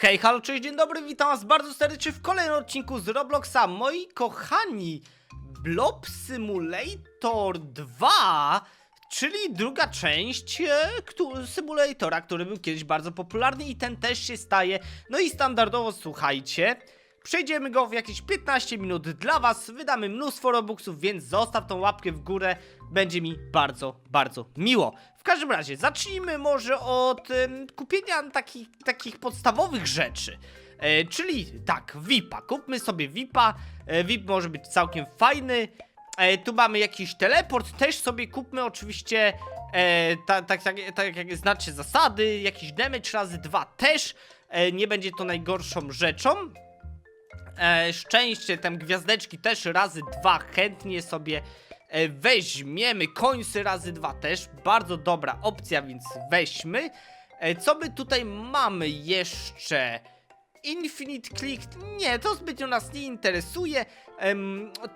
Hej, halo, cześć, dzień dobry, witam was bardzo serdecznie w kolejnym odcinku z Robloxa. Moi kochani, Blob Simulator 2, czyli druga część e, symulatora, który był kiedyś bardzo popularny i ten też się staje. No i standardowo, słuchajcie, przejdziemy go w jakieś 15 minut dla was, wydamy mnóstwo robuxów, więc zostaw tą łapkę w górę, będzie mi bardzo, bardzo miło. W każdym razie, zacznijmy może od kupienia takich, takich podstawowych rzeczy. E, czyli tak, VIPa. Kupmy sobie VIPa. E, VIP może być całkiem fajny. E, tu mamy jakiś teleport, też sobie kupmy oczywiście. E, tak, tak, tak, tak jak znacie zasady, jakiś damage razy dwa też. E, nie będzie to najgorszą rzeczą. E, szczęście, tam gwiazdeczki też razy dwa chętnie sobie e, weźmiemy. Końsy razy dwa też. Bardzo dobra opcja, więc weźmy. E, co my tutaj mamy jeszcze? Infinite Click, nie, to zbytnio nas nie interesuje.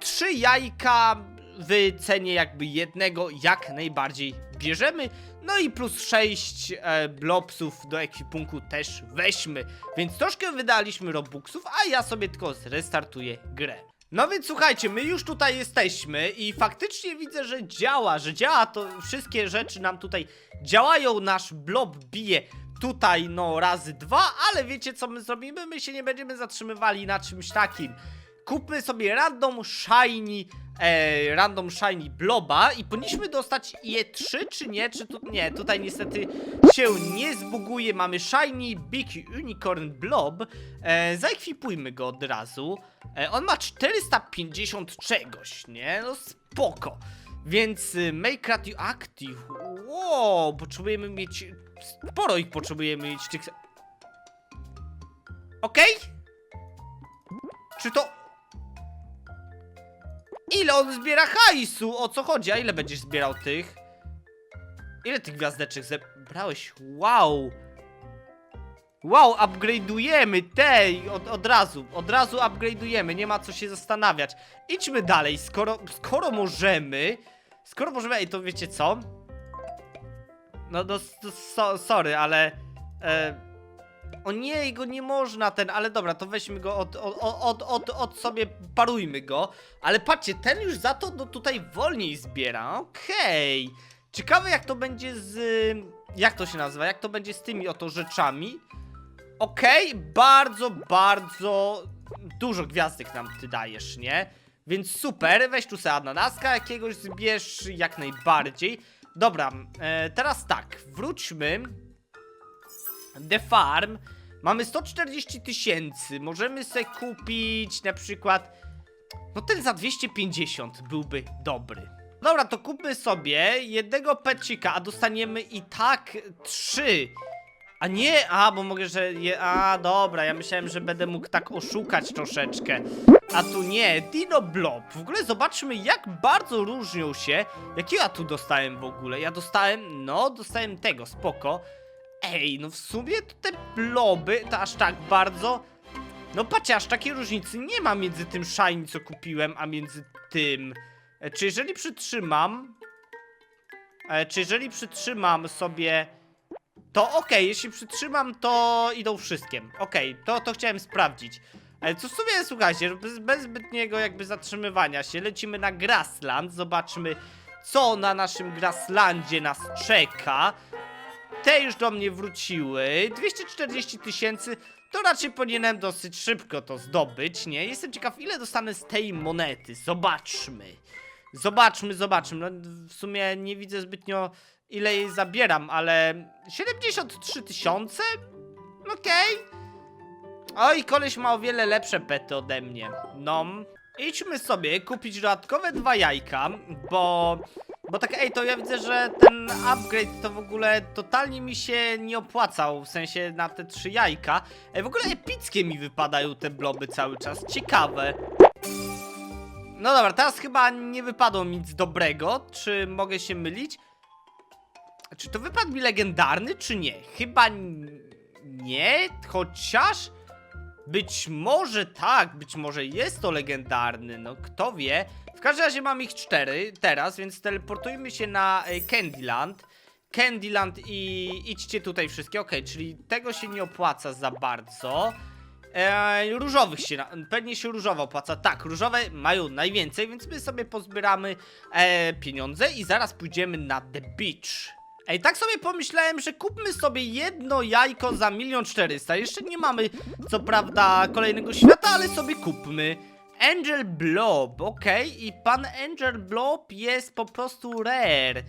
Trzy jajka w cenie jakby jednego jak najbardziej bierzemy. No i plus 6 e, blobsów do ekwipunku też weźmy. Więc troszkę wydaliśmy robuxów, a ja sobie tylko zrestartuję grę. No więc słuchajcie, my już tutaj jesteśmy i faktycznie widzę, że działa, że działa to wszystkie rzeczy nam tutaj działają, nasz blob bije tutaj no razy dwa, ale wiecie co my zrobimy? My się nie będziemy zatrzymywali na czymś takim. Kupmy sobie random shiny, e, random shiny bloba i powinniśmy dostać je trzy czy nie? Czy tu, nie, tutaj niestety się nie zbuguje. Mamy shiny big unicorn blob. E, zaekwipujmy go od razu. E, on ma 450 czegoś, nie? No spoko. Więc y, make radioactive. Wow, potrzebujemy mieć. Sporo ich potrzebujemy mieć tych. Okej? Czy to. Ile on zbiera hajsu? O co chodzi? A ile będziesz zbierał tych? Ile tych gwiazdeczek zebrałeś? Wow! Wow, upgrade'ujemy tej od, od razu, od razu upgrade'ujemy, nie ma co się zastanawiać. Idźmy dalej, skoro, skoro możemy, skoro możemy, ej, to wiecie co? No, no, so, sorry, ale, e, o nie, go nie można ten, ale dobra, to weźmy go od, od, od, od, od sobie, parujmy go. Ale patrzcie, ten już za to no, tutaj wolniej zbiera, okej. Ciekawe jak to będzie z, jak to się nazywa, jak to będzie z tymi oto rzeczami. Okej, bardzo, bardzo dużo gwiazdek nam ty dajesz, nie? Więc super, weź tu sobie ananaska jakiegoś zbierz, jak najbardziej. Dobra, e, teraz tak, wróćmy. The Farm. Mamy 140 tysięcy, możemy sobie kupić na przykład... No ten za 250 byłby dobry. Dobra, to kupmy sobie jednego pecika, a dostaniemy i tak trzy. A nie, a bo mogę, że je, a dobra, ja myślałem, że będę mógł tak oszukać troszeczkę. A tu nie, Dino Blob. W ogóle zobaczmy, jak bardzo różnią się. Jakiego ja tu dostałem w ogóle? Ja dostałem, no, dostałem tego, spoko. Ej, no w sumie to te bloby, to aż tak bardzo. No patrzcie, aż takiej różnicy nie ma między tym shiny, co kupiłem, a między tym. E, Czy jeżeli przytrzymam. E, Czy jeżeli przytrzymam sobie. To okej, jeśli przytrzymam, to idą wszystkie. Okej, to, to chciałem sprawdzić. Ale co w sumie, słuchajcie, bez, bez zbytniego jakby zatrzymywania się, lecimy na Grassland, zobaczmy, co na naszym Grasslandzie nas czeka. Te już do mnie wróciły, 240 tysięcy, to raczej powinienem dosyć szybko to zdobyć, nie? Jestem ciekaw, ile dostanę z tej monety, zobaczmy. Zobaczmy, zobaczmy, no w sumie nie widzę zbytnio ile jej zabieram, ale 73 tysiące? Okej. Oj, koleś ma o wiele lepsze pety ode mnie. No. Idźmy sobie kupić dodatkowe dwa jajka, bo... Bo tak, ej, to ja widzę, że ten upgrade to w ogóle totalnie mi się nie opłacał, w sensie na te trzy jajka. Ej, w ogóle epickie mi wypadają te bloby cały czas, ciekawe. No dobra, teraz chyba nie wypadło nic dobrego, czy mogę się mylić? Czy to wypadł mi legendarny, czy nie? Chyba nie, chociaż być może tak, być może jest to legendarny, no kto wie. W każdym razie mam ich cztery teraz, więc teleportujmy się na e, Candyland. Candyland i idźcie tutaj wszystkie. Okej, czyli tego się nie opłaca za bardzo. E, różowych się, pewnie się różowo opłaca. Tak, różowe mają najwięcej, więc my sobie pozbieramy e, pieniądze i zaraz pójdziemy na The Beach. Ej, tak sobie pomyślałem, że kupmy sobie jedno jajko za milion czterysta. Jeszcze nie mamy, co prawda, kolejnego świata, ale sobie kupmy. Angel Blob, okej, i pan Angel Blob jest po prostu rare.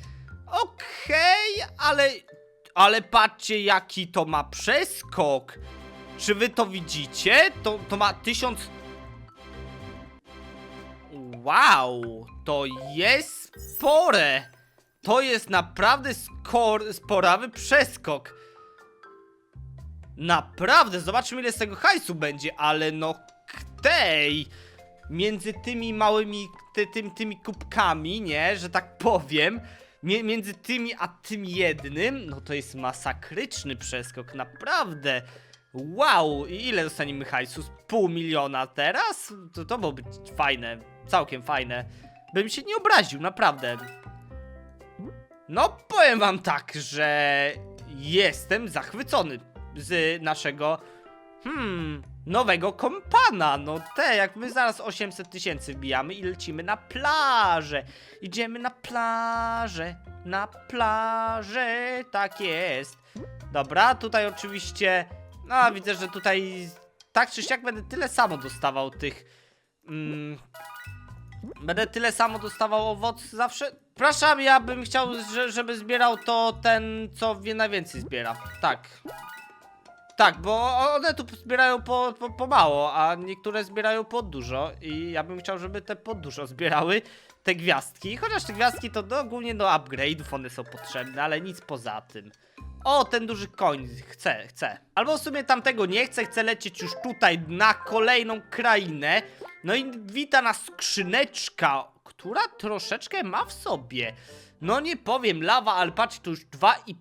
Okej, ale, ale patrzcie jaki to ma przeskok. Czy wy to widzicie? To, to ma tysiąc... Wow, to jest spore. To jest naprawdę skor, sporawy przeskok. Naprawdę, zobaczmy ile z tego hajsu będzie, ale no tej między tymi małymi, ty, tym, tymi kubkami, nie, że tak powiem, między tymi a tym jednym, no to jest masakryczny przeskok, naprawdę. Wow, i ile dostaniemy hajsu? Z pół miliona teraz? To, to byłoby fajne, całkiem fajne. Bym się nie obraził, naprawdę. No, powiem wam tak, że jestem zachwycony z naszego, hmm, nowego kompana. No te, jak my zaraz 800 tysięcy wbijamy i lecimy na plażę. Idziemy na plażę, na plażę, tak jest. Dobra, tutaj oczywiście, no widzę, że tutaj tak czy siak będę tyle samo dostawał tych, mm, Będę tyle samo dostawał owoc zawsze. Przepraszam, ja bym chciał, że, żeby zbierał to ten, co wie najwięcej zbiera. Tak. Tak, bo one tu zbierają po, po, po mało, a niektóre zbierają po dużo i ja bym chciał, żeby te po dużo zbierały te gwiazdki. Chociaż te gwiazdki to do, ogólnie do upgrade'ów one są potrzebne, ale nic poza tym. O, ten duży koń, chcę, chcę. Albo w sumie tamtego nie chcę, chcę lecieć już tutaj na kolejną krainę. No i wita nas skrzyneczka, która troszeczkę ma w sobie. No nie powiem, lawa, ale patrz, to już 2 i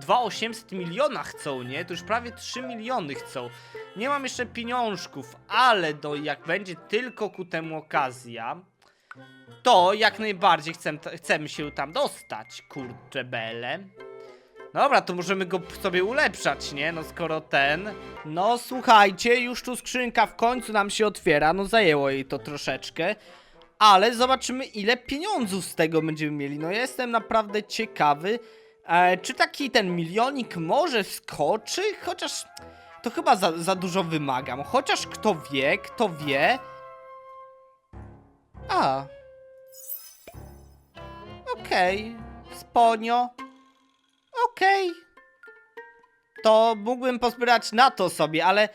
2,800 miliona chcą, nie? To już prawie 3 miliony chcą. Nie mam jeszcze pieniążków, ale do jak będzie tylko ku temu okazja, to jak najbardziej chcę, chcemy się tam dostać, kurczę bele. Dobra, to możemy go sobie ulepszać, nie? No skoro ten... No słuchajcie, już tu skrzynka w końcu nam się otwiera, no zajęło jej to troszeczkę. Ale zobaczymy ile pieniądzów z tego będziemy mieli. No jestem naprawdę ciekawy, e, czy taki ten milionik może wskoczy? Chociaż to chyba za, za dużo wymagam. Chociaż kto wie, kto wie... A. Okej, sponio. Okej. To mógłbym pozbierać na to sobie, ale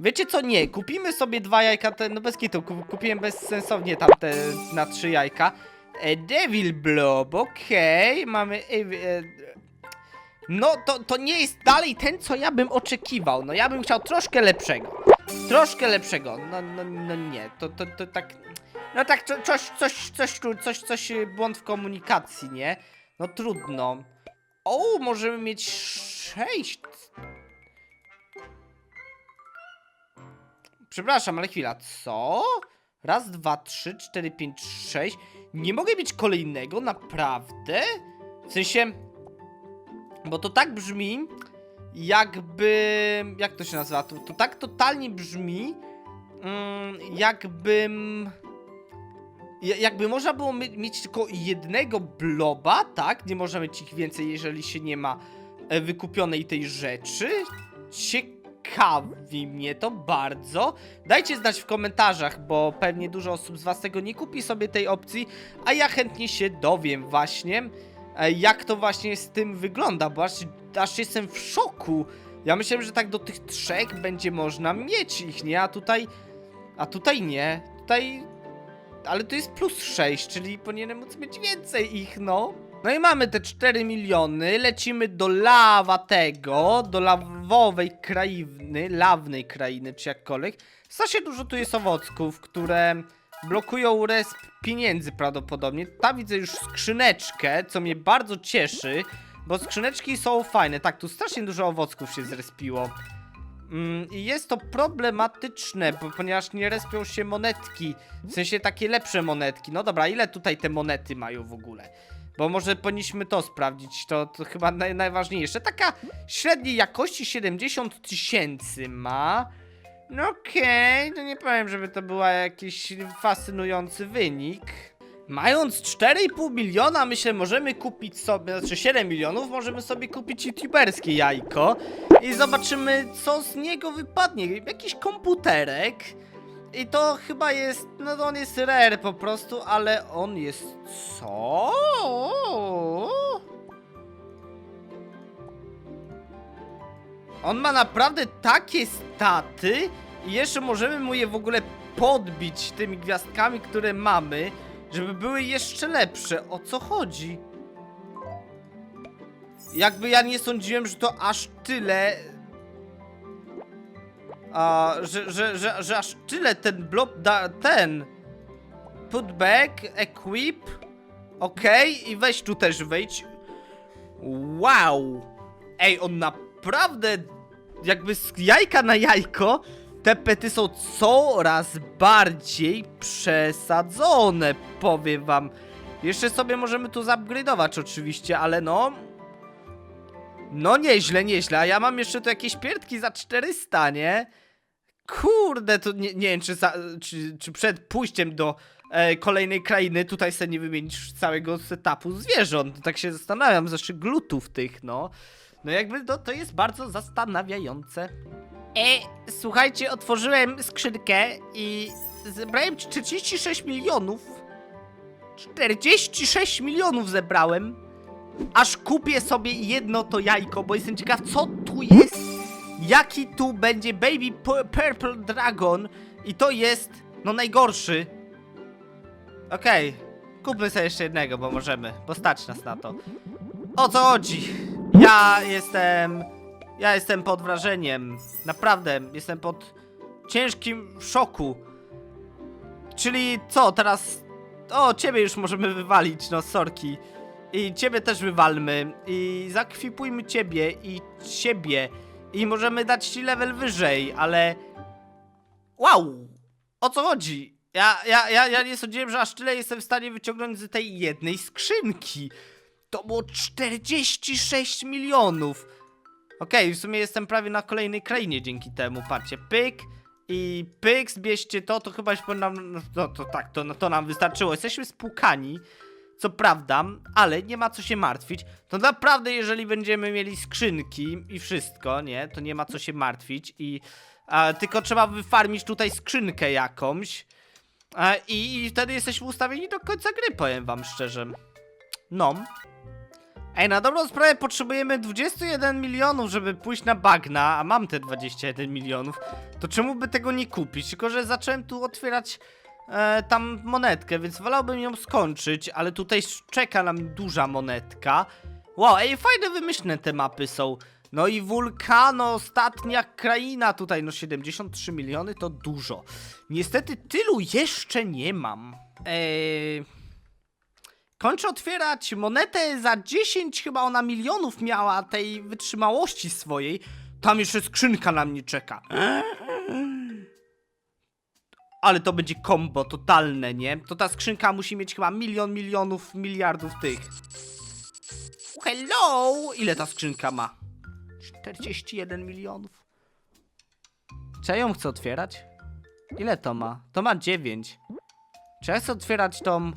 wiecie co, nie, kupimy sobie dwa jajka, te, no bez kitu, kup, kupiłem bezsensownie tamte na trzy jajka. E, Devil Blob, okej, mamy... E, e, no, to, to nie jest dalej ten, co ja bym oczekiwał, no ja bym chciał troszkę lepszego. Troszkę lepszego, no, no, no nie, to, to, to tak... No tak, co- coś, coś, coś, coś, coś, e, błąd w komunikacji, nie? No trudno. O, możemy mieć sześć. Przepraszam, ale chwila, co? Raz, dwa, trzy, cztery, pięć, sześć. Nie mogę mieć kolejnego, naprawdę? W sensie, bo to tak brzmi, jakby, jak to się nazywa? To, to tak totalnie brzmi, mm, jakbym... Ja- Jakby można było mieć tylko jednego bloba, tak? Nie można mieć ich więcej, jeżeli się nie ma e, wykupionej tej rzeczy. Ciekawi mnie to bardzo. Dajcie znać w komentarzach, bo pewnie dużo osób z was tego nie kupi sobie tej opcji, a ja chętnie się dowiem właśnie, e, jak to właśnie z tym wygląda, bo aż, aż jestem w szoku. Ja myślałem, że tak do tych trzech będzie można mieć ich, nie? A tutaj... A tutaj nie. Tutaj ale to jest plus 6, czyli powinienem móc mieć więcej ich, no. No i mamy te 4 miliony, lecimy do lawa tego, do lawowej krainy, lawnej krainy, czy jakkolwiek. Strasznie dużo tu jest owocków, które blokują resp pieniędzy prawdopodobnie. Tam widzę już skrzyneczkę, co mnie bardzo cieszy, bo skrzyneczki są fajne. Tak, tu strasznie dużo owocków się zrespiło. Mm, I jest to problematyczne, bo, ponieważ nie respią się monetki. W sensie takie lepsze monetki. No dobra, ile tutaj te monety mają w ogóle? Bo może powinniśmy to sprawdzić, to, to chyba naj, najważniejsze. Taka średniej jakości 70 tysięcy ma. No okej, to nie powiem, żeby to był jakiś fascynujący wynik. Mając 4,5 miliona, myślę, możemy kupić sobie, znaczy 7 milionów, możemy sobie kupić youtuberskie jajko i zobaczymy, co z niego wypadnie. Jakiś komputerek. I to chyba jest, no to on jest rare po prostu, ale on jest co? On ma naprawdę takie staty i jeszcze możemy mu je w ogóle podbić tymi gwiazdkami, które mamy, żeby były jeszcze lepsze. O co chodzi? Jakby ja nie sądziłem, że to aż tyle a, że, że, że, że aż tyle ten blob da, ten put back, equip okej i weź tu też wejdź wow ej on naprawdę jakby z jajka na jajko te pety są coraz bardziej przesadzone powiem wam jeszcze sobie możemy tu zupgrade'ować oczywiście, ale no no nieźle, nieźle, a ja mam jeszcze tu jakieś pierdki za 400, nie? Kurde, to nie, nie wiem, czy, za, czy, czy przed pójściem do e, kolejnej krainy tutaj sobie nie wymienisz całego setupu zwierząt. Tak się zastanawiam, znaczy glutów tych, no. No jakby to, to jest bardzo zastanawiające. E, słuchajcie, otworzyłem skrzynkę i zebrałem 46 milionów. 46 milionów zebrałem aż kupię sobie jedno to jajko, bo jestem ciekaw, co tu jest. Jaki tu będzie Baby Pu- Purple Dragon i to jest, no najgorszy. Okej, kupmy sobie jeszcze jednego, bo możemy, bo stać nas na to. O co chodzi? Ja jestem, ja jestem pod wrażeniem, naprawdę, jestem pod ciężkim szoku. Czyli co, teraz, o, ciebie już możemy wywalić, no sorki. I ciebie też wywalmy. I zakwipujmy ciebie i ciebie. I możemy dać ci level wyżej, ale... Wow! O co chodzi? Ja, ja, ja, ja nie sądziłem, że aż tyle jestem w stanie wyciągnąć z tej jednej skrzynki. To było 46 milionów. Okej, w sumie jestem prawie na kolejnej krainie dzięki temu. Patrzcie, pyk i pyk, zbierzcie to, to chyba już nam... No to, tak, to, no, to nam wystarczyło. Jesteśmy spłukani co prawda, ale nie ma co się martwić. To naprawdę, jeżeli będziemy mieli skrzynki i wszystko, nie, to nie ma co się martwić i tylko trzeba wyfarmić tutaj skrzynkę jakąś i, i wtedy jesteśmy ustawieni do końca gry, powiem wam szczerze. No. Ej, na dobrą sprawę potrzebujemy 21 milionów, żeby pójść na bagna, a mam te 21 milionów. To czemu by tego nie kupić? Tylko, że zacząłem tu otwierać e, tam monetkę, więc wolałbym ją skończyć, ale tutaj czeka nam duża monetka. Wow, ej, fajne wymyślne te mapy są. No i wulkano, ostatnia kraina tutaj, no 73 miliony to dużo. Niestety tylu jeszcze nie mam. Eee... Kończę otwierać monetę za 10 chyba ona milionów miała tej wytrzymałości swojej. Tam jeszcze skrzynka na mnie czeka. Ale to będzie combo totalne, nie? To ta skrzynka musi mieć chyba milion, milionów, miliardów tych. Hello! Ile ta skrzynka ma? 41 milionów. Czy ja ją chcę otwierać? Ile to ma? To ma 9. Czy ja chcę otwierać tą...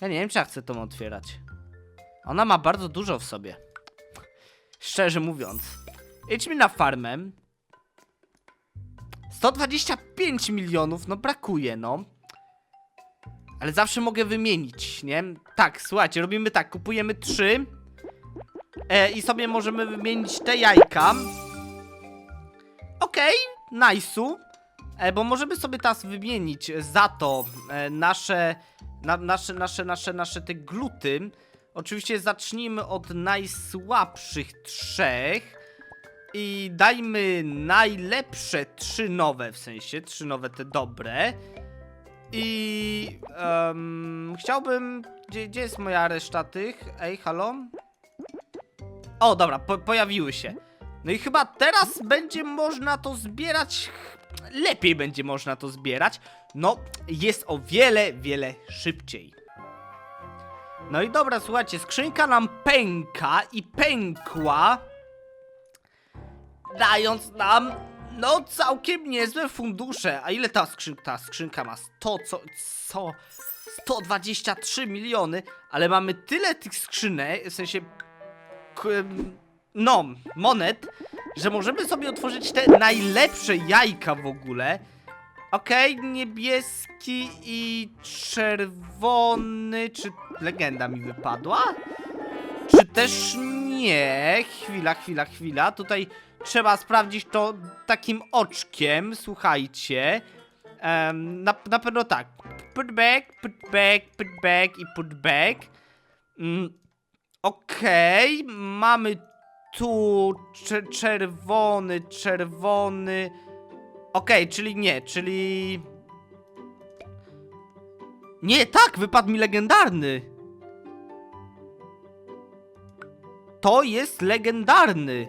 Ja nie wiem, czy ja chcę tą otwierać. Ona ma bardzo dużo w sobie. Szczerze mówiąc. Idźmy na farmę. 125 milionów, no brakuje, no. Ale zawsze mogę wymienić, nie? Tak, słuchajcie, robimy tak, kupujemy 3 e, i sobie możemy wymienić te jajka. Okej, okay, nice'u. E, bo możemy sobie teraz wymienić za to e, nasze, na, nasze, nasze, nasze, nasze te gluty. Oczywiście zacznijmy od najsłabszych trzech. I dajmy najlepsze trzy nowe, w sensie trzy nowe te dobre. I em, chciałbym. Gdzie, gdzie jest moja reszta tych? Ej, halo? O, dobra, po, pojawiły się. No i chyba teraz będzie można to zbierać. Lepiej będzie można to zbierać. No, jest o wiele, wiele szybciej. No i dobra, słuchajcie, skrzynka nam pęka i pękła, dając nam, no, całkiem niezłe fundusze. A ile ta skrzynka, ta skrzynka ma? 100, co, co? 123 miliony, ale mamy tyle tych skrzynek, w sensie, no, monet, że możemy sobie otworzyć te najlepsze jajka w ogóle. Okej, niebieski i czerwony. Czy legenda mi wypadła? Czy też nie? Chwila, chwila, chwila. Tutaj trzeba sprawdzić to takim oczkiem. Słuchajcie. Em, na, na pewno tak. Put back, put back, put back i put back. Mm, Okej, mamy tu cze- czerwony, czerwony. Okej, czyli nie, czyli... Nie, tak, wypadł mi legendarny. To jest legendarny.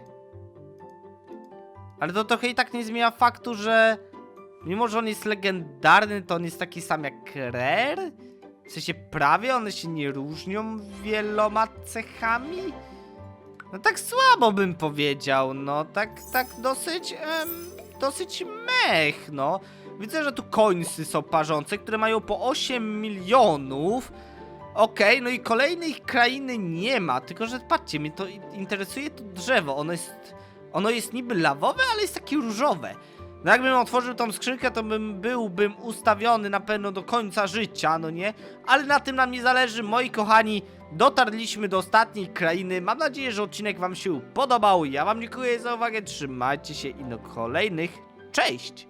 Ale to trochę i tak nie zmienia faktu, że mimo, że on jest legendarny, to on jest taki sam jak Rare. W sensie prawie one się nie różnią wieloma cechami. No tak słabo bym powiedział, no tak, tak dosyć, em, dosyć mech, no. Widzę, że tu końsy są parzące, które mają po 8 milionów. Okej, no i kolejnej krainy nie ma, tylko że patrzcie, mnie to in- interesuje to drzewo, ono jest, ono jest niby lawowe, ale jest takie różowe. No jakbym otworzył tą skrzynkę, to bym byłbym ustawiony na pewno do końca życia, no nie? Ale na tym nam nie zależy, moi kochani. Dotarliśmy do ostatniej krainy. Mam nadzieję, że odcinek wam się podobał. Ja wam dziękuję za uwagę. Trzymajcie się i do kolejnych. Cześć!